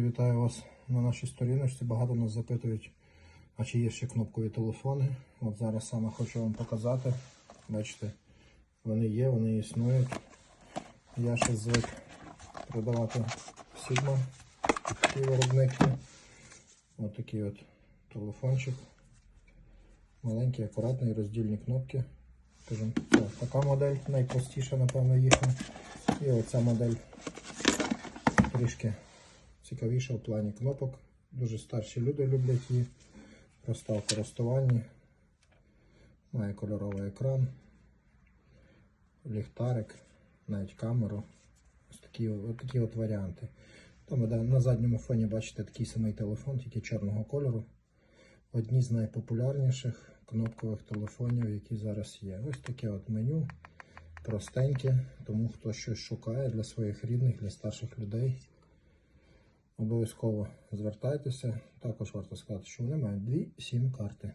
Вітаю вас на нашій сторіночці. Багато нас запитують, а чи є ще кнопкові телефони. От зараз саме хочу вам показати. Бачите, вони є, вони існують. Я ще звик продавати Sigma, ті виробники. Ось такий от телефончик. Маленький, акуратний, роздільні кнопки. Скажімо, так, така модель найпростіша, напевно, їхня. І оця модель трішки цікавіша в плані кнопок. Дуже старші люди люблять її. Проста в користуванні. Має кольоровий екран, ліхтарик, навіть камеру. Ось такі, от такі от варіанти. Там на задньому фоні бачите такий самий телефон, тільки чорного кольору. Одні з найпопулярніших кнопкових телефонів, які зараз є. Ось таке от меню. Простеньке, тому хто щось шукає для своїх рідних, для старших людей. Обов'язково звертайтеся. Також варто сказати, що вони мають дві сім карти.